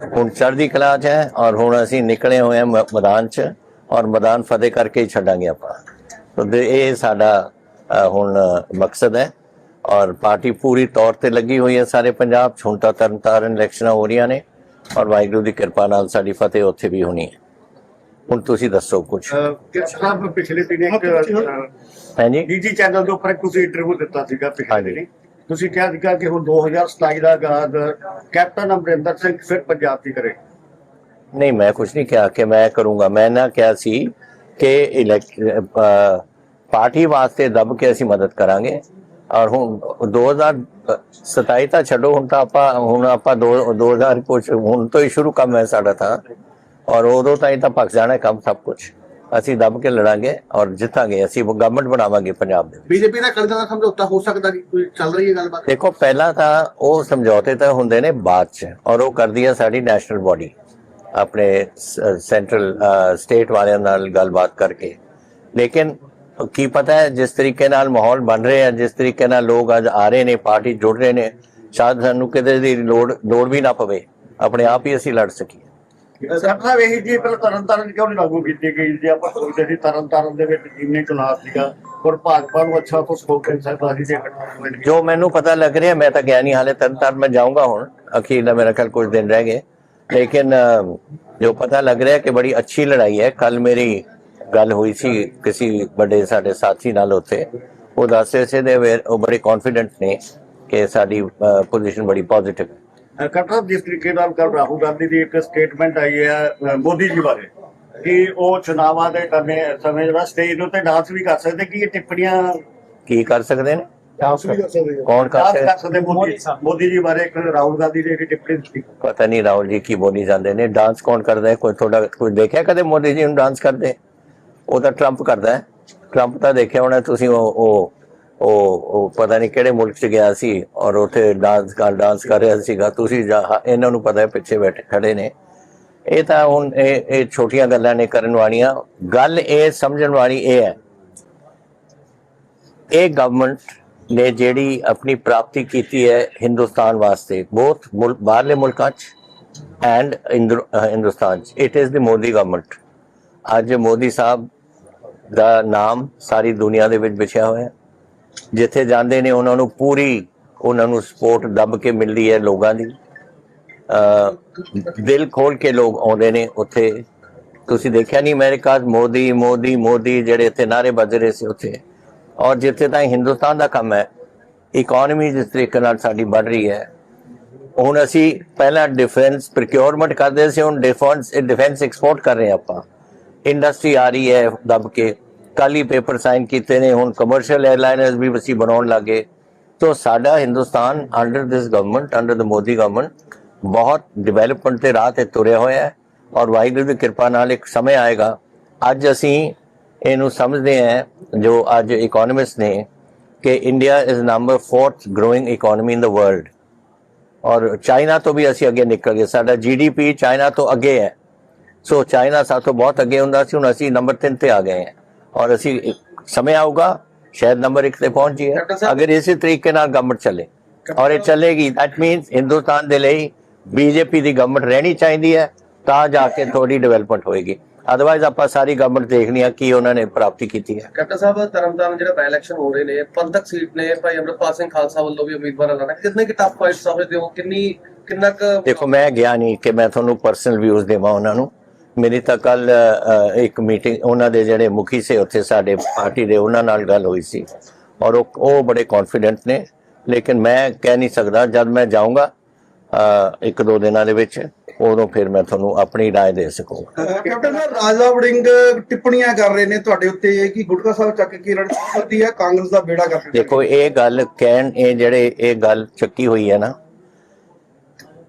ਹੁਣ ਚੜ੍ਹਦੀ ਕਲਾ 'ਚ ਹੈ ਔਰ ਹੁਣ ਅਸੀਂ ਨਿਕਲੇ ਹੋਏ ਹਾਂ ਮੈਦਾਨ 'ਚ ਔਰ ਮੈਦਾਨ ਫਤਿਹ ਕਰਕੇ ਹੀ ਛੱਡਾਂਗੇ ਆਪਾਂ। ਤੋ ਦੇ- ਇਹ ਸਾਡਾ ਹੁਣ ਮਕਸਦ ਹੈ ਔਰ ਪਾਰਟੀ ਪੂਰੀ ਤੌਰ ਤੇ ਲੱਗੀ ਹੋਈ ਹੈ ਸਾਰੇ ਪੰਜਾਬ 'ਚ। ਹੁਣ ਤਾਂ ਤਰਨਤਾਰਨ ਇਲੈਕਸ਼ਨਾਂ ਹੋ ਰਹੀਆਂ ਨੇ ਔਰ ਵਾਹਿਗੁਰੂ ਦੀ ਕਿਰਪਾ ਨਾਲ ਸਾਡੀ ਫਤਿਹ ਉੱਥੇ ਵੀ ਹੋਣੀ ਹੈ। ਹੁਣ ਤੁਸੀਂ ਦੱਸੋ ਕੁਝ ਸਾਹਿਬ ਪਿਛਲੇ ਦਿਨ ਇੱਕ ਹਾਂਜੀ ਡੀਜੀ ਚੈਨਲ ਦੇ ਉੱਪਰ ਇੱਕ ਤੁਸੀਂ ਇੰਟਰਵਿਊ ਦਿੱਤਾ ਸੀਗਾ ਪਿਛਲੇ। ਦਿਨੀ। ਤੁਸੀਂ ਕਿਹਾ ਸੀਗਾ ਕਿ ਹੁਣ 2027 ਦਾ ਆਗਾਜ਼ ਕੈਪਟਨ ਅਮਰਿੰਦਰ ਸਿੰਘ ਫਿਰ ਪੰਜਾਬ ਦੀ ਕਰੇ। ਨਹੀਂ, ਮੈਂ ਕੁਝ ਨਹੀਂ ਕਿਹਾ ਕਿ ਮੈਂ ਕਰੂੰਗਾ। ਮੈਂ ਨਾ ਕਿਹਾ ਸੀ ਕਿ ਇਲੈਕਟ ਪਾਰਟੀ ਵਾਸਤੇ ਦਬ ਕੇ ਅਸੀਂ ਮਦਦ ਕਰਾਂਗੇ। ਔਰ ਹੁਣ 2027 ਤਾਂ ਛੱਡੋ, ਹੁਣ ਤਾਂ ਆਪਾਂ, ਹੁਣ ਆਪਾਂ ਦੋ- 2000 ਕੁਛ ਹੁਣ ਤੋਂ ਹੀ ਸ਼ੁਰੂ ਕੰਮ ਹੈ ਸਾਡਾ ਤਾਂ। ਔਰ ਉਦੋਂ ਤਾਈਂ ਤਾਂ ਭੱਜ ਜਾਣਾ ਕੰਮ ਸਭ ਕੁਝ ਅਸੀਂ ਦਬ ਕੇ ਲੜਾਂਗੇ ਔਰ ਜਿੱਤਾਂਗੇ ਅਸੀਂ ਉਹ ਗਵਰਨਮੈਂਟ ਬਣਾਵਾਂਗੇ ਪੰਜਾਬ ਦੇ ਵਿੱਚ। ਬੀਜੇਪੀ ਦਾ ਕਰਦਾ ਦਾ ਸਮਝੌਤਾ ਹੋ ਸਕਦਾ ਜੀ? ਕੋਈ ਚੱਲ ਰਹੀ ਹੈ ਗੱਲਬਾਤ? ਦੇਖੋ ਪਹਿਲਾਂ ਤਾਂ ਉਹ ਸਮਝੌਤੇ ਤਾਂ ਹੁੰਦੇ ਨੇ ਬਾਅਦ ਚ ਔਰ ਉਹ ਕਰਦੀ ਹੈ ਸਾਡੀ ਨੈਸ਼ਨਲ ਬਾਡੀ ਆਪਣੇ ਸੈਂਟਰਲ ਸਟੇਟ ਵਾਲਿਆਂ ਨਾਲ ਗੱਲਬਾਤ ਕਰਕੇ। ਲੇਕਿਨ ਕੀ ਪਤਾ ਹੈ ਜਿਸ ਤਰੀਕੇ ਨਾਲ ਮਾਹੌਲ ਬਣ ਰਿਹਾ ਹੈ ਜਿਸ ਤਰੀਕੇ ਨਾਲ ਲੋਕ ਅੱਜ ਆ ਰਹੇ ਨੇ ਪਾਰਟੀ ਜੁੜ ਰਹੇ ਨੇ ਸ਼ਾਇਦ ਸਾਨੂੰ ਕਿਤੇ ਦੀ ਲੋੜ ਲੋੜ ਵੀ ਨਾ ਪਵੇ ਆਪਣੇ ਆਪ ਹੀ ਅਸੀਂ ਲੜ ਸਕੀਏ। ਡਾਕਟਰ ਸਾਹਿਬ ਜੀ ਪਰ ਤਰਨ ਤਾਰਨ ਕਿਉਂ ਨਹੀਂ ਲਾਗੂ ਕੀਤੀ ਗਈ ਜੇ? ਆਪਾਂ ਸੋਚਦੇ ਸੀ ਤਰਨ ਤਾਰਨ ਦੇ ਵਿੱਚ ਜਿੰਨੇ ਚੁਣਾਵ ਸੀਗਾ ਔਰ ਭਾਜਪਾ ਨੂੰ ਅੱਛਾ ਕੁਝ ਹੋ ਕੇ ਸਕਦਾ ਸੀ ਜੇ ਜੋ ਮੈਨੂੰ ਪਤਾ ਲੱਗ ਰਿਹਾ, ਮੈਂ ਤਾਂ ਗਿਆ ਨਹੀਂ, ਹਾਲੇ ਤਰਨ ਤਾਰਨ ਮੈਂ ਜਾਊਂਗਾ ਹੁਣ, ਅਖੀਰ ਦਾ ਮੇਰਾ ਕੱਲ ਕੁਝ ਦਿਨ ਰਹਿ ਗਏ। ਲੇਕਿਨ ਜੋ ਪਤਾ ਲੱਗ ਰਿਹਾ ਕਿ ਬੜੀ ਅੱਛੀ ਲੜਾਈ ਹੈ ਕੱਲ ਮੇਰੀ ਗੱਲ ਹੋਈ ਸੀ ਕਿਸੇ ਵੱਡੇ ਸਾਡੇ ਸਾਥੀ ਨਾਲ ਉੱਥੇ, ਉਹ ਦੱਸ ਰਹੇ ਸੀ ਦੇ ਉਹ ਬੜੇ ਕੌਨਫੀਡੈਂਟ ਨੇ ਕਿ ਸਾਡੀ ਪੋਜੀਸ਼ਨ ਬੜੀ ਪੋਜ਼ਿਟਿਵ ਹੈ। ਸਾਹਿਬ ਜਿਸ ਤਰੀਕੇ ਨਾਲ ਕੱਲ ਰਾਹੁਲ ਗਾਂਧੀ ਦੀ ਇੱਕ ਸਟੇਟਮੈਂਟ ਆਈ ਹੈ ਮੋਦੀ ਜੀ ਬਾਰੇ ਕਿ ਉਹ ਚੁਣਾਵਾਂ ਦੇ ਕਰਨੇ ਸਮੇਂ ਜਿਹੜਾ ਸਟੇਜ ਉੱਤੇ ਡਾਂਸ ਵੀ ਕਰ ਸਕਦੇ ਕੀ ਇਹ ਟਿੱਪਣੀਆਂ ਕੀ ਕਰ ਸਕਦੇ ਨੇ? ਡਾਂਸ ਵੀ ਕਰ ਸਕਦੇ ਕੌਣ ਕਰ ਸਕਦਾ? ਮੋਦੀ ਮੋਦੀ ਜੀ। ਬਾਰੇ ਇੱਕ ਰਾਹੁਲ ਗਾਂਧੀ ਦੀ ਜਿਹੜੀ ਟਿੱਪਣੀ ਸੀ। ਪਤਾ ਨਹੀਂ ਰਾਹੁਲ ਜੀ ਕੀ ਬੋਲੀ ਜਾਂਦੇ ਨੇ। ਡਾਂਸ ਕੌਣ ਕਰਦਾ ਹੈ? ਕੋਈ ਤੁਹਾਡਾ ਕੋਈ ਦੇਖਿਆ ਕਦੇ ਮੋਦੀ ਜੀ ਨੂੰ ਡਾਂਸ ਕਰਦੇ? ਉਹ ਤਾਂ ਟਰੰਪ ਕਰਦਾ ਹੈ। ਟਰੰਪ ਤਾਂ ਦੇਖਿਆ ਹੋਣਾ ਤੁਸੀਂ ਉਹ ਉਹ ਪਤਾ ਨਹੀਂ ਕਿਹੜੇ ਮੁਲਕ 'ਚ ਗਿਆ ਸੀ ਔਰ ਉੱਥੇ ਡਾਂਸ ਕਰ ਡਾਂਸ ਕਰ ਰਿਹਾ ਸੀਗਾ। ਤੁਸੀਂ ਇਹਨਾਂ ਨੂੰ ਪਤਾ ਹੈ ਪਿੱਛੇ ਬੈਠੇ, ਖੜੇ ਨੇ। ਇਹ ਤਾਂ ਹੁਣ ਇਹ ਇਹ ਛੋਟੀਆਂ ਗੱਲਾਂ ਨੇ ਕਰਨ ਵਾਲੀਆਂ। ਗੱਲ ਇਹ ਸਮਝਣ ਵਾਲੀ ਇਹ ਹੈ। ਇਹ ਗਵਰਨਮੈਂਟ ਨੇ ਜਿਹੜੀ ਆਪਣੀ ਪ੍ਰਾਪਤੀ ਕੀਤੀ ਹੈ ਹਿੰਦੁਸਤਾਨ ਵਾਸਤੇ ਬਹੁਤ ਮੁਲਕ, ਬਾਹਰਲੇ ਮੁਲਕਾਂ 'ਚ ਐਂਡ ਹਿੰਦੁਸਤਾਨ 'ਚ। It is the Modi government ਅੱਜ ਮੋਦੀ ਸਾਹਿਬ ਦਾ ਨਾਮ ਸਾਰੀ ਦੁਨੀਆ ਦੇ ਵਿੱਚ ਵਿਛਿਆ ਹੋਇਆ ਹੈ। ਜਿੱਥੇ ਜਾਂਦੇ ਨੇ, ਉਹਨਾਂ ਨੂੰ ਪੂਰੀ, ਉਹਨਾਂ ਨੂੰ ਸਪੋਰਟ ਦੱਬ ਕੇ ਮਿਲਦੀ ਹੈ ਲੋਕਾਂ ਦੀ। ਅ ਦਿਲ ਖੋਲ ਕੇ ਲੋਕ ਆਉਂਦੇ ਨੇ ਉੱਥੇ। ਤੁਸੀਂ ਦੇਖਿਆ ਨਹੀਂ ਅਮਰੀਕਾ 'ਚ ਮੋਦੀ ਮੋਦੀ ਮੋਦੀ ਜਿਹੜੇ ਇੱਥੇ ਨਾਰੇ ਵੱਜ ਰਹੇ ਸੀ ਉੱਥੇ। ਔਰ ਜਿੱਥੇ ਤਾਂ ਹਿੰਦੁਸਤਾਨ ਦਾ ਕੰਮ ਹੈ ਇਕਨੋਮੀ ਜਿਸ ਤਰੀਕੇ ਨਾਲ ਸਾਡੀ ਵੱਧ ਰਹੀ ਹੈ। ਹੁਣ ਅਸੀਂ ਪਹਿਲਾਂ ਡਿਫੈਂਸ ਪ੍ਰੋਕਿਉਰਮੈਂਟ ਕਰਦੇ ਸੀ, ਹੁਣ ਡਿਫੈਂਸ ਡਿਫੈਂਸ ਐਕਸਪੋਰਟ ਕਰ ਰਹੇ ਆਪਾਂ। ਇੰਡਸਟਰੀ ਆ ਰਹੀ ਹੈ ਦੱਬ ਕੇ। ਕੱਲ੍ਹ ਹੀ ਪੇਪਰ ਸਾਈਨ ਕੀਤੇ ਨੇ ਹੁਣ ਕਮਰਸ਼ੀਅਲ 에ਅਰਲਾਈਨਰਸ ਵੀ ਅਸੀਂ ਬਣਾਉਣ ਲੱਗੇ ਤੋ ਸਾਡਾ Hindustan under this government under the Modi government ਬਹੁਤ ਡਿਵੈਲਪਮੈਂਟ ਦੇ ਰਾਹ ਤੇ ਤੁਰਿਆ ਹੋਇਆ ਹੈ ਔਰ ਵਾਹਿਗੁਰੂ ਦੀ ਕਿਰਪਾ ਨਾਲ ਇੱਕ ਸਮੇਂ ਆਏਗਾ ਅੱਜ ਅਸੀਂ ਇਹਨੂੰ ਸਮਝਦੇ ਹਾਂ ਜੋ ਅੱਜ ਇਕਨੋਮਿਸਟ ਨੇ ਕਿ India is number 4th growing economy in the world ਔਰ ਚਾਈਨਾ ਤੋਂ ਵੀ ਅਸੀਂ ਅੱਗੇ ਨਿਕਲ ਗਏ ਸਾਡਾ ਜੀਡੀਪੀ ਚਾਈਨਾ ਤੋਂ ਅੱਗੇ ਹੈ ਸੋ ਚਾਈਨਾ ਸਾਥੋਂ ਬਹੁਤ ਅੱਗੇ ਹੁੰਦਾ ਸੀ ਹੁਣ ਅਸੀਂ ਨੰਬਰ 3 ਤੇ ਆ ਗਏ ਹਾਂ ਔਰ ਅਸੀਂ ਸਮੇਂ ਆਊਗਾ ਸ਼ਾਇਦ ਨੰਬਰ 1 ਤੇ ਪਹੁੰਚ ਸਾਹਿਬ- ਅਗਰ ਇਸੇ ਤਰੀਕੇ ਨਾਲ ਗਵਰਨਮੈਂਟ ਚੱਲੇ ਔਰ ਇਹ ਚੱਲੇਗੀ ਦੈਟ ਮੀਨਸ ਹਿੰਦੁਸਤਾਨ ਦੇ ਲਈ ਬੀਜੇਪੀ ਦੀ ਗਵਰਨਮੈਂਟ ਰਹਿਣੀ ਚਾਹੀਦੀ ਹੈ ਤਾਂ ਜਾ ਕੇ ਥੋੜੀ ਡਿਵੈਲਪਮੈਂਟ ਹੋਏਗੀ। ਅਦਰਵਾਈਜ਼ ਆਪਾਂ ਸਾਰੀ ਗਵਰਨਮੈਂਟ ਦੇਖਣੀ ਆ ਕੀ ਉਹਨਾਂ ਨੇ ਪ੍ਰਾਪਤੀ ਕੀਤੀ ਹੈ। ਕੈਪਟਨ ਸਾਹਿਬ ਤਰਨਤਾਰਨ ਜਿਹੜਾ ਬਾਈ ਇਲੈਕਸ਼ਨ ਹੋ ਰਹੇ ਨੇ ਪੰਥਕ ਸੀਟ ਨੇ ਭਾਈ ਅਮਰਪਾਲ ਸਿੰਘ ਖਾਲਸਾ ਵੱਲੋਂ ਵੀ ਉਮੀਦਵਾਰ ਲਾਣਾ ਕਿੰਨੇ ਕਿ ਟਫ ਫਾਈਟ ਸਮਝਦੇ ਹੋ? ਕਿੰਨੀ ਕਿੰਨਾ ਕੁ ਦੇਖੋ ਮੈਂ ਗਿਆ ਨਹੀਂ ਕਿ ਮੈਂ ਤੁਹਾਨੂੰ ਪਰਸਨਲ ਵਿਊਜ਼ ਦੇਵਾਂ ਉਹਨਾਂ ਨੂੰ। ਮੇਰੀ ਤਾਂ ਕੱਲ ਇੱਕ ਮੀਟਿੰਗ ਉਹਨਾਂ ਦੇ ਜਿਹੜੇ ਮੁਖੀ ਸੇ ਉੱਥੇ ਸਾਡੇ ਪਾਰਟੀ ਦੇ ਉਹਨਾਂ ਨਾਲ ਗੱਲ ਹੋਈ ਸੀ ਔਰ ਉਹ ਉਹ ਬੜੇ ਕੌਨਫੀਡੈਂਟ ਨੇ ਲੇਕਿਨ ਮੈਂ ਕਹਿ ਨਹੀਂ ਸਕਦਾ ਜਦ ਮੈਂ ਜਾਊਂਗਾ ਅ, ਇੱਕ ਦੋ ਦਿਨਾਂ ਦੇ ਵਿੱਚ ਉਦੋਂ ਫਿਰ ਮੈਂ ਤੁਹਾਨੂੰ ਆਪਣੀ رائے ਦੇ ਸਕੂੰਗਾ ਕੈਪਟਨ ਸਾਹਿਬ ਰਾਜਾ ਵੜਿੰਗ ਟਿੱਪਣੀਆਂ ਕਰ ਰਹੇ ਨੇ ਤੁਹਾਡੇ ਉੱਤੇ ਕਿ ਗੁਟਕਾ ਸਾਹਿਬ ਚੱਕ ਕੇ ਰਣਨੀਤੀ ਹੈ ਕਾਂਗਰਸ ਦਾ ਬੇੜਾ ਕਰ ਦੇਖੋ ਇਹ ਗੱਲ ਕਹਿਣ ਇਹ ਜਿਹੜੇ ਇਹ ਗੱਲ ਚੱਕੀ ਹੋਈ ਹੈ ਨਾ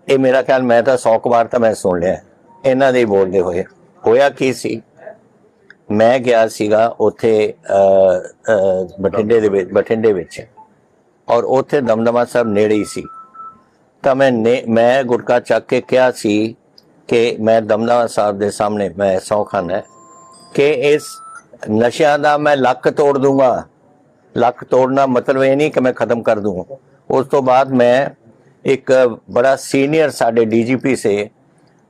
ਇਹ ਮੇਰਾ ਖਿਆਲ ਮੈਂ ਤਾਂ 100 ਕੁ ਵਾਰ ਤਾਂ ਮੈਂ ਸੁਣ ਲਿਆ ਇਹਨਾਂ ਦੇ ਬੋਲਦੇ ਹੋਏ। ਹੋਇਆ ਕੀ ਸੀ? ਮੈਂ ਗਿਆ ਸੀਗਾ ਉੱਥੇ ਅ, ਬਠਿੰਡੇ ਦੇ ਵਿੱਚ ਬਠਿੰਡੇ ਵਿੱਚ। ਔਰ ਉੱਥੇ ਦਮਦਮਾ ਸਾਹਿਬ ਨੇੜੇ ਹੀ ਸੀ। ਤਾਂ ਮੈਂ ਨੇ- ਮੈਂ ਗੁਟਕਾ ਚੱਕ ਕੇ ਕਿਹਾ ਸੀ ਕਿ ਮੈਂ ਦਮਦਮਾ ਸਾਹਿਬ ਦੇ ਸਾਹਮਣੇ ਮੈਂ ਸਹੁੰ ਖਾਨਾ ਹੈ ਕਿ ਇਸ ਨਸ਼ਿਆਂ ਦਾ ਮੈਂ ਲੱਕ ਤੋੜ ਦੂੰਗਾ। ਲੱਕ ਤੋੜਨਾ ਮਤਲਬ ਇਹ ਨਹੀਂ ਕਿ ਮੈਂ ਖਤਮ ਕਰ ਦੂੰ। ਉਸ ਤੋਂ ਬਾਅਦ ਮੈਂ ਇੱਕ ਬੜਾ ਸੀਨੀਅਰ ਸਾਡੇ ਡੀਜੀਪੀ ਸੇ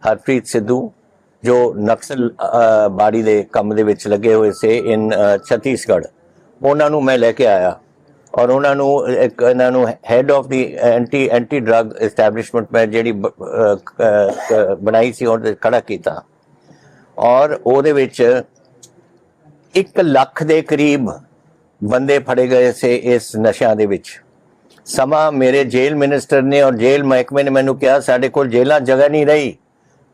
ਹਰਪ੍ਰੀਤ ਸਿੱਧੂ, ਜੋ ਨਕਸਲ ਬਾੜੀ ਦੇ ਕੰਮ ਦੇ ਵਿੱਚ ਲੱਗੇ ਹੋਏ ਸੀ ਇਨ ਛੱਤੀਸਗੜ੍ਹ। ਉਹਨਾਂ ਨੂੰ ਮੈਂ ਲੈ ਕੇ ਆਇਆ ਔਰ ਉਹਨਾਂ ਨੂੰ, ਇੱਕ ਇਹਨਾਂ ਨੂੰ head of the anti anti drug establishment ਮੈਂ ਜਿਹੜੀ ਬਣਾਈ ਸੀ ਉਹਦੇ ਖੜਾ ਕੀਤਾ। ਔਰ ਉਹਦੇ ਵਿੱਚ 1 ਲੱਖ ਦੇ ਕਰੀਬ ਬੰਦੇ ਫੜੇ ਗਏ ਸੀ ਇਸ ਨਸ਼ਿਆਂ ਦੇ ਵਿੱਚ। ਸਮਾਂ ਮੇਰੇ ਜੇਲ੍ਹ ਮਿਨਿਸਟਰ ਨੇ ਔਰ ਜੇਲ੍ਹ ਮਹਿਕਮੇ ਨੇ ਮੈਨੂੰ ਕਿਹਾ, ਸਾਡੇ ਕੋਲ ਜੇਲ੍ਹਾਂ ਜਗ੍ਹਾ ਨਹੀਂ ਰਹੀ।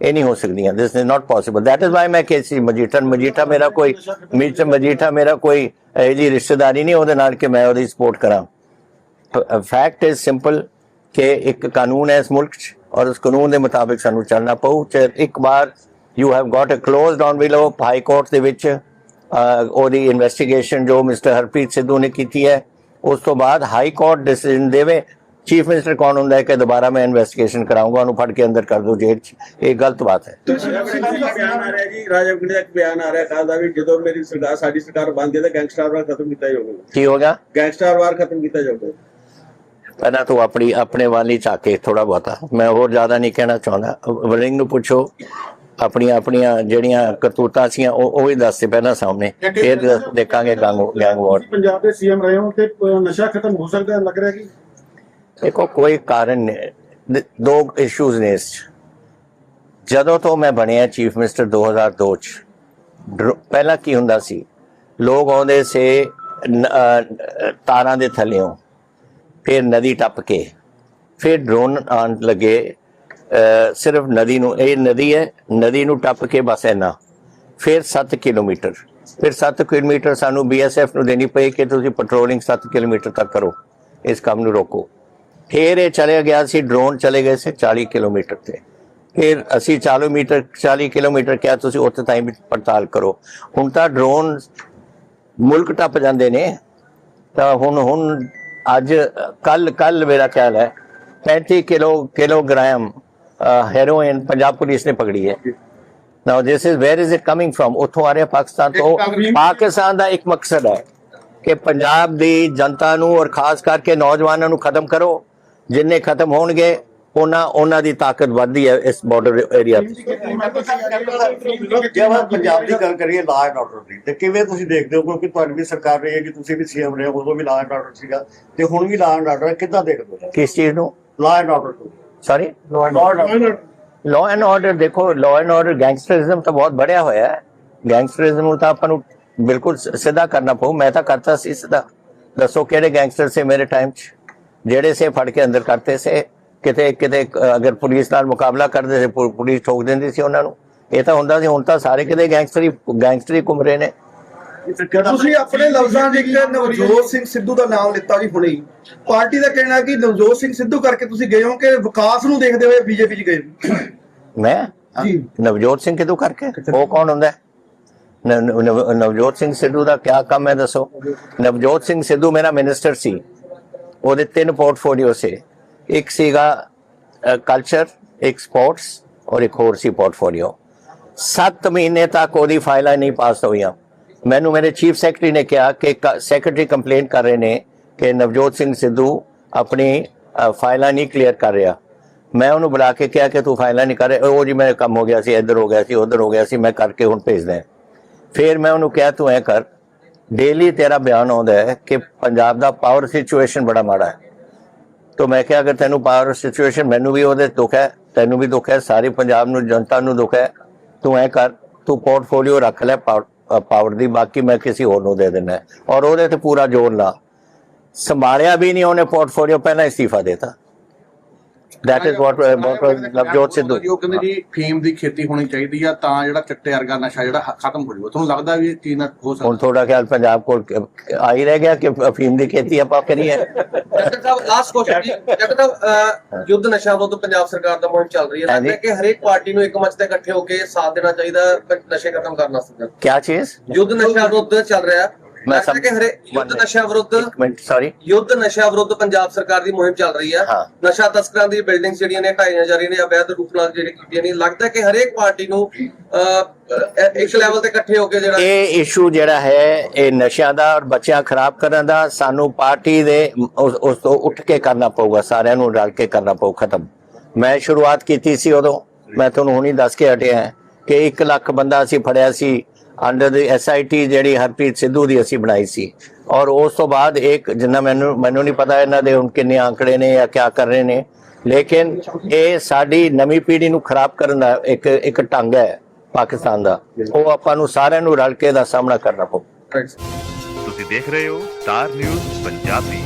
ਇਹ ਨਹੀਂ ਹੋ ਸਕਦੀਆਂ this is not possible that is why ਮੈਂ ਕੇਸੀ ਮਜੀਠਾ ਮਜੀਠਾ ਮੇਰਾ ਕੋਈ ਮਿਰਚ ਮਜੀਠਾ ਮੇਰਾ ਕੋਈ ਇਹ ਰਿਸ਼ਤੇਦਾਰੀ ਨਹੀਂ ਉਹਦੇ ਨਾਲ ਕਿ ਮੈਂ ਉਹਦੀ ਸਪੋਰਟ ਕਰਾਂ ਫੈਕਟ ਇਜ਼ ਸਿੰਪਲ ਕਿ ਇੱਕ ਕਾਨੂੰਨ ਹੈ ਇਸ ਮੁਲਕ 'ਚ ਔਰ ਉਸ ਕਾਨੂੰਨ ਦੇ ਮੁਤਾਬਿਕ ਸਾਨੂੰ ਚੱਲਣਾ ਪਊ ਚਾਹੇ ਇੱਕ ਵਾਰ you have got a closed on below high court ਦੇ ਵਿੱਚ ਉਹਦੀ ਇਨਵੈਸਟੀਗੇਸ਼ਨ ਜੋ ਮਿਸਟਰ ਹਰਪ੍ਰੀਤ ਸਿੱਧੂ ਨੇ ਕੀਤੀ ਹੈ ਉਸ ਤੋਂ ਬਾਅਦ ਹਾਈ ਕੋਰਟ ਡਿਸੀਜਨ ਦੇਵੇ ਚੀਫ ਮਿਨਿਸਟਰ ਕੌਣ ਹੁੰਦਾ ਹੈ ਕਿ ਦੁਬਾਰਾ ਮੈਂ ਇਨਵੈਸਟੀਗੇਸ਼ਨ ਕਰਾਉਂਗਾ ਉਹਨੂੰ ਫੜ ਕੇ ਅੰਦਰ ਕਰ ਦੋ ਜੇਲ੍ਹ 'ਚ। ਇਹ ਗਲਤ ਬਾਤ ਹੈ। ਬਿਆਨ ਆ ਰਿਹਾ ਜੀ ਰਾਜਾ ਗੁੰਡੇ ਦਾ ਇੱਕ ਬਿਆਨ ਆ ਰਿਹਾ ਕੱਲ ਦਾ ਵੀ ਜਦੋਂ ਮੇਰੀ ਸਰਕਾਰ ਸਾਡੀ ਸਰਕਾਰ ਬਣਦੀ ਹੈ ਤਾਂ ਗੈਂਗਸਟਰ ਵਾਰ ਖਤਮ ਕੀਤਾ ਜਾਊਗਾ। ਕੀ ਹੋ ਗਿਆ? ਗੈਂਗਸਟਰ ਵਾਰ ਖਤਮ ਕੀਤਾ ਜਾਊਗਾ। ਪਹਿਲਾਂ ਤੂੰ ਆਪਣੀ ਆਪਣੇ ਵਾਲੀ ਝਾਕੇ ਥੋੜਾ ਬਹੁਤਾ। ਮੈਂ ਹੋਰ ਜ਼ਿਆਦਾ ਨਹੀਂ ਕਹਿਣਾ ਚਾਹੁੰਦਾ। ਵਲਿੰਗ ਨੂੰ ਪੁੱਛੋ। ਆਪਣੀਆਂ ਆਪਣੀਆਂ ਜਿਹੜੀਆਂ ਕਰਤੂਤਾਂ ਸੀਆਂ ਉਹ ਉਹ ਹੀ ਦੱਸਦੇ ਪਹਿਲਾਂ ਸਾਹਮਣੇ। ਫਿਰ ਦੇਖਾਂਗੇ ਗੈਂਗ ਗੈਂਗ ਵਾਰ। ਪੰਜਾਬ ਦੇ ਸੀਐਮ ਰਹੇ ਹੋ ਤੇ ਨਸ਼ਾ ਖਤਮ ਹੋ ਸਕਦਾ ਲੱਗ ਰਿਹਾ ਕਿ ਦੇਖੋ, ਕੋਈ ਕਾਰਨ ਨਹੀਂ। ਦੋ ਇਸ਼ੂਜ਼ ਨੇ ਇਸ 'ਚ। ਜਦੋਂ ਤੋਂ ਮੈਂ ਬਣਿਆ ਚੀਫ ਮਿਨਿਸਟਰ 2002 ਚ ਪਹਿਲਾਂ ਕੀ ਹੁੰਦਾ ਸੀ? ਲੋਕ ਆਉਂਦੇ ਸੇ ਤਾਰਾਂ ਦੇ ਥੱਲਿਓਂ, ਫਿਰ ਨਦੀ ਟੱਪ ਕੇ, ਫਿਰ ਡਰੋਨ ਆਉਣ ਲੱਗੇ। ਸਿਰਫ ਨਦੀ ਨੂੰ, ਇਹ ਨਦੀ ਹੈ, ਨਦੀ ਨੂੰ ਟੱਪ ਕੇ ਬਸ ਇੰਨਾ। ਫਿਰ 7 ਕਿਲੋਮੀਟਰ। ਫਿਰ 7 ਕਿਲੋਮੀਟਰ ਸਾਨੂੰ ਬੀਐਸਐਫ ਨੂੰ ਦੇਣੀ ਪਈ ਕਿ ਤੁਸੀਂ ਪੈਟਰੋਲਿੰਗ 7 ਕਿਲੋਮੀਟਰ ਤੱਕ ਕਰੋ। ਇਸ ਕੰਮ ਨੂੰ ਰੋਕੋ। ਫਿਰ ਇਹ ਚਲੇ ਗਿਆ ਸੀ ਡਰੋਨ ਚਲੇ ਗਏ ਸੀ 40 ਕਿਲੋਮੀਟਰ ਤੇ। ਫਿਰ ਅਸੀਂ 40 ਮੀਟਰ 40 ਕਿਲੋਮੀਟਰ ਕਿਹਾ ਤੁਸੀਂ ਉੱਥੇ ਤਾਈਂ ਵੀ ਪੜਤਾਲ ਕਰੋ। ਹੁਣ ਤਾਂ ਡਰੋਨ ਮੁਲਕ ਟੱਪ ਜਾਂਦੇ ਨੇ। ਤਾਂ ਹੁਣ ਹੁਣ ਅੱਜ ਕੱਲ ਕੱਲ ਮੇਰਾ ਖਿਆਲ ਹੈ 35 kilo kilogram heroin Punjab police ਨੇ ਪਕੜੀ ਹੈ। Now this is where is it coming from ਉੱਥੋਂ ਆ ਰਿਹਾ ਪਾਕਿਸਤਾਨ ਤੋਂ। ਪਾਕਿਸਤਾਨ ਦਾ ਇੱਕ ਮਕਸਦ ਹੈ ਕਿ ਪੰਜਾਬ ਦੀ ਜਨਤਾ ਨੂੰ ਔਰ ਖਾਸ ਕਰਕੇ ਨੌਜਵਾਨਾਂ ਨੂੰ ਖਤਮ ਕਰੋ। ਜਿੰਨੇ ਖਤਮ ਹੋਣਗੇ ਉਹਨਾਂ ਉਹਨਾਂ ਦੀ ਤਾਕਤ ਵੱਧਦੀ ਹੈ ਇਸ ਬਾਰਡਰ ਏਰੀਆ ਆਪਾਂ ਪੰਜਾਬ ਦੀ ਗੱਲ ਕਰੀਏ ਲਾਅ ਐਂਡ ਆਰਡਰ ਦੀ ਤੇ ਕਿਵੇਂ ਤੁਸੀਂ ਦੇਖਦੇ ਹੋ ਕਿਉਂਕਿ ਤੁਹਾਡੀ ਵੀ ਸਰਕਾਰ ਰਹੀ ਹੈ ਕਿ ਤੁਸੀਂ ਵੀ ਸੀਐਮ ਰਹੇ ਹੋ ਉਦੋਂ ਵੀ ਲਾਅ ਐਂਡ ਆਰਡਰ ਸੀਗਾ ਤੇ ਹੁਣ ਵੀ ਲਾਅ ਐਂਡ ਆਰਡਰ ਕਿੱਦਾਂ ਦੇਖਦੇ ਹੋ ਕਿਸ ਚੀਜ਼ ਨੂੰ ਲਾਅ ਐਂਡ ਆਰਡਰ ਨੂੰ sorry law and order law and order ਦੇਖੋ ਲਾਅ ਐਂਡ ਆਰਡਰ ਗੈਂਗਸਟਰਿਜ਼ਮ ਤਾਂ ਬਹੁਤ ਬੜਿਆ ਹੋਇਆ ਹੈ ਗੈਂਗਸਟਰਿਜ਼ਮ ਨੂੰ ਤਾਂ ਆਪਾਂ ਨੂੰ ਬਿਲਕੁਲ ਸਿੱਧਾ ਕਰਨਾ ਪਊ ਮੈਂ ਤਾਂ ਕਰਤਾ ਸੀ ਸਿੱਧਾ ਦੱਸੋ ਕਿਹੜੇ ਗੈਂਗਸਟਰ ਸੇ ਮੇਰੇ ਟਾਈਮ 'ਚ ਜਿਹੜੇ ਸੇ ਫੜ ਕੇ ਅੰਦਰ ਕਰਤੇ ਸੇ ਕਿਤੇ ਕਿਤੇ ਅਗਰ ਪੁਲਿਸ ਨਾਲ ਮੁਕਾਬਲਾ ਕਰਦੇ ਸੀ ਪੁਲਿਸ ਠੋਕ ਦਿੰਦੀ ਸੀ ਉਹਨਾਂ ਨੂੰ। ਇਹ ਤਾਂ ਹੁੰਦਾ ਸੀ ਹੁਣ ਤਾਂ ਸਾਰੇ ਕਿਤੇ ਗੈਂਗਸਟਰ ਹੀ ਗੈਂਗਸਟਰ ਹੀ ਘੁੰਮ ਰਹੇ ਨੇ। ਤੁਸੀਂ ਆਪਣੇ ਲਫ਼ਜ਼ਾਂ 'ਚ ਇੱਕ ਨਵਜੋਤ ਸਿੰਘ ਸਿੱਧੂ ਦਾ ਨਾਮ ਲਿੱਤਾ ਜੀ ਹੁਣੇ ਪਾਰਟੀ ਦਾ ਕਹਿਣਾ ਕਿ ਨਵਜੋਤ ਸਿੰਘ ਸਿੱਧੂ ਕਰਕੇ ਤੁਸੀਂ ਗਏ ਹੋ ਕਿ ਵਿਕਾਸ ਨੂੰ ਦੇਖਦੇ ਹੋਏ ਬੀਜੇਪੀ 'ਚ ਗਏ ਮੈਂ? ਜੀ। ਨਵਜੋਤ ਸਿੰਘ ਕਿਦੋਂ ਕਰਕੇ? ਉਹ ਕੌਣ ਹੁੰਦਾ ਨਵਜੋਤ ਸਿੰਘ ਸਿੱਧੂ ਦਾ ਕੀ ਕੰਮ ਹੈ ਦੱਸੋ? ਨਵਜੋਤ ਸਿੰਘ ਸਿੱਧੂ ਮੇਰਾ ਮਿਨਿਸਟਰ ਸੀ। ਉਹਦੇ ਤਿੰਨ ਪੋਰਟਫੋਲੀਓ ਸੀ। ਇੱਕ ਸੀਗਾ ਕਲਚਰ ਇੱਕ ਸਪੋਰਟਸ ਔਰ ਇੱਕ ਹੋਰ ਸੀ ਪੋਰਟਫੋਲੀਓ 7 ਮਹੀਨੇ ਤੱਕ ਉਹਦੀ ਫਾਈਲਾਂ ਨਹੀਂ ਪਾਸ ਹੋਈਆਂ। ਮੈਨੂੰ ਮੇਰੇ ਚੀਫ ਸੈਕਟਰੀ ਨੇ ਕਿਹਾ ਕਿ ਸੈਕਟਰੀ ਕੰਪਲੇਂਟ ਕਰ ਰਹੇ ਨੇ ਕਿ ਨਵਜੋਤ ਸਿੰਘ ਸਿੱਧੂ ਆਪਣੀ ਫਾਈਲਾਂ ਨਹੀਂ ਕਲੀਅਰ ਕਰ ਰਿਹਾ। ਮੈਂ ਉਹਨੂੰ ਬੁਲਾ ਕੇ ਕਿਹਾ ਕਿ ਤੂੰ ਫਾਈਲਾਂ ਨਹੀਂ ਕਰ ਰਿਹਾ। ਉਹ ਜੀ ਮੇਰੇ ਕੰਮ ਹੋ ਗਿਆ ਸੀ, ਇੱਧਰ ਹੋ ਗਿਆ ਸੀ, ਉੱਧਰ ਹੋ ਗਿਆ ਸੀ, ਮੈਂ ਕਰਕੇ ਹੁਣ ਭੇਜਦਾ ਫਿਰ ਮੈਂ ਉਹਨੂੰ ਕਿਹਾ, ਤੂੰ ਐ ਕਰ ਡੇਲੀ ਤੇਰਾ ਬਿਆਨ ਆਉਂਦਾ ਹੈ ਕਿ ਪੰਜਾਬ ਦਾ ਪਾਵਰ ਸਿਚੁਏਸ਼ਨ ਬੜਾ ਮਾੜਾ ਹੈ। ਤੋ ਮੈਂ ਕਿਹਾ, ਅਗਰ ਤੈਨੂੰ ਪਾਵਰ ਸਿਚੁਏਸ਼ਨ ਮੈਨੂੰ ਵੀ ਉਹਦੇ ਦੁੱਖ ਹੈ, ਤੈਨੂੰ ਵੀ ਦੁੱਖ ਹੈ, ਸਾਰੇ ਪੰਜਾਬ ਨੂੰ, ਜਨਤਾ ਨੂੰ ਦੁੱਖ ਹੈ, ਤੂੰ ਐ ਕਰ, ਤੂੰ ਪੋਰਟਫੋਲੀਓ ਰੱਖ ਲੈ ਪਾਵਰ ਦੀ, ਬਾਕੀ ਮੈਂ ਕਿਸੇ ਹੋਰ ਨੂੰ ਦੇ ਦੇਣਾ ਔਰ ਉਹਦੇ ਤੇ ਪੂਰਾ ਜ਼ੋਰ ਲਾ। ਸੰਭਾਲਿਆ ਵੀ ਨਹੀਂ ਉਹਨੇ ਪੋਰਟਫੋਲੀਓ ਪਹਿਲਾਂ ਇਸਤੀਫਾ ਦੇਤਾ। That is what what Navjot Sidhu ਜੋ ਕਹਿੰਦੇ ਜੀ ਫੀਮ ਦੀ ਖੇਤੀ ਹੋਣੀ ਚਾਹੀਦੀ ਆ ਤਾਂ ਜਿਹੜਾ ਚਿੱਟੇ ਵਰਗਾ ਨਸ਼ਾ ਜਿਹੜਾ ਖਤਮ ਹੋ ਜਾਊਗਾ। ਤੁਹਾਨੂੰ ਲੱਗਦਾ ਵੀ ਇਹ ਚੀਜ਼ ਨਾ ਹੋ ਸਕਦਾ? ਹੁਣ ਥੋੜਾ ਖਿਆਲ ਪੰਜਾਬ ਕੋਲ ਆ ਹੀ ਰਹਿ ਗਿਆ ਕਿ ਫੀਮ ਦੀ ਖੇਤੀ ਆਪਾਂ ਕਰੀਏ ਡਾਕਟਰ ਸਾਹਿਬ ਲਾਸਟ ਕੁਐਸਚਨ ਜੀ। ਡਾਕਟਰ ਸਾਹਿਬ ਯੁੱਧ ਨਸ਼ਾ ਵਿਰੁੱਧ ਪੰਜਾਬ ਸਰਕਾਰ ਦਾ ਮੁਹਿੰਮ ਚੱਲ ਰਹੀ ਹੈ। ਲੱਗਦਾ ਕਿ ਹਰੇਕ ਪਾਰਟੀ ਨੂੰ ਇੱਕ ਮੰਚ ਤੇ ਇਕੱਠੇ ਹੋ ਕੇ ਸਾਥ ਦੇਣਾ ਚਾਹੀਦਾ ਨਸ਼ੇ ਖਤਮ ਕਰਨ ਵਾਸਤੇ। ਕੀ ਚੀਜ਼? ਯੁੱਧ ਨਸ਼ਾ ਵਿਰੁੱਧ ਚੱਲ ਰਿਹਾ। ਮੈਂ ਸਭ ਕਿ ਹਰੇ ਯੁੱਧ ਨਸ਼ਾ ਵਿਰੁੱਧ ਮਿੰਟ ਸੌਰੀ ਯੁੱਧ ਨਸ਼ਾ ਵਿਰੁੱਧ ਪੰਜਾਬ ਸਰਕਾਰ ਦੀ ਮੁਹਿੰਮ ਚੱਲ ਰਹੀ ਆ। ਨਸ਼ਾ ਤਸਕਰਾਂ ਦੀ ਬਿਲਡਿੰਗ ਜਿਹੜੀਆਂ ਨੇ ਢਾਈਆਂ ਜਾ ਰਹੀਆਂ ਨੇ ਅਵੈਧ ਰੂਪ ਨਾਲ ਜਿਹੜੇ ਕੀਤੀਆਂ ਨੇ ਲੱਗਦਾ ਕਿ ਹਰੇਕ ਪਾਰਟੀ ਨੂੰ ਇੱਕ ਲੈਵਲ ਤੇ ਇਕੱਠੇ ਹੋ ਕੇ ਜਿਹੜਾ ਇਹ ਇਸ਼ੂ ਜਿਹੜਾ ਹੈ ਇਹ ਨਸ਼ਿਆਂ ਦਾ ਔਰ ਬੱਚਿਆਂ ਖਰਾਬ ਕਰਨ ਦਾ ਸਾਨੂੰ ਪਾਰਟੀ ਦੇ ਉਸ ਤੋਂ ਉੱਠ ਕੇ ਕਰਨਾ ਪਊਗਾ ਸਾਰਿਆਂ ਨੂੰ ਰਲ ਕੇ ਕਰਨਾ ਪਊ ਖਤਮ। ਮੈਂ ਸ਼ੁਰੂਆਤ ਕੀਤੀ ਸੀ ਉਦੋਂ। ਮੈਂ ਤੁਹਾਨੂੰ ਹੁਣੀ ਦੱਸ ਕੇ ਹਟਿਆ ਕਿ 1 ਲੱਖ ਬੰਦਾ ਅਸੀਂ ਫੜਿਆ ਸੀ ਅੰਡਰ ਦੀ ਐਸਆਈਟੀ ਜਿਹੜੀ ਹਰਪ੍ਰੀਤ ਸਿੱਧੂ ਦੀ ਅਸੀਂ ਬਣਾਈ ਸੀ। ਔਰ ਉਸ ਤੋਂ ਬਾਅਦ ਇੱਕ ਜਿੰਨਾ ਮੈਨੂੰ ਮੈਨੂੰ ਨਹੀਂ ਪਤਾ ਇਹਨਾਂ ਦੇ ਹੁਣ ਕਿੰਨੇ ਆંકੜੇ ਨੇ ਜਾਂ ਕਿਆ ਕਰ ਰਹੇ ਨੇ। ਲੇਕਿਨ ਇਹ ਸਾਡੀ ਨਵੀਂ ਪੀੜ੍ਹੀ ਨੂੰ ਖਰਾਬ ਕਰਨ ਦਾ ਇੱਕ ਇੱਕ ਢੰਗ ਹੈ ਪਾਕਿਸਤਾਨ ਦਾ। ਉਹ ਆਪਾਂ ਨੂੰ ਸਾਰਿਆਂ ਨੂੰ ਰਲ ਕੇ ਦਾ ਸਾਹਮਣਾ ਕਰਨਾ ਪਊ। ਤੁਸੀਂ ਦੇਖ ਰਹੇ ਹੋ ਸਟਾਰ ਨਿਊਜ਼ ਪੰਜਾਬੀ।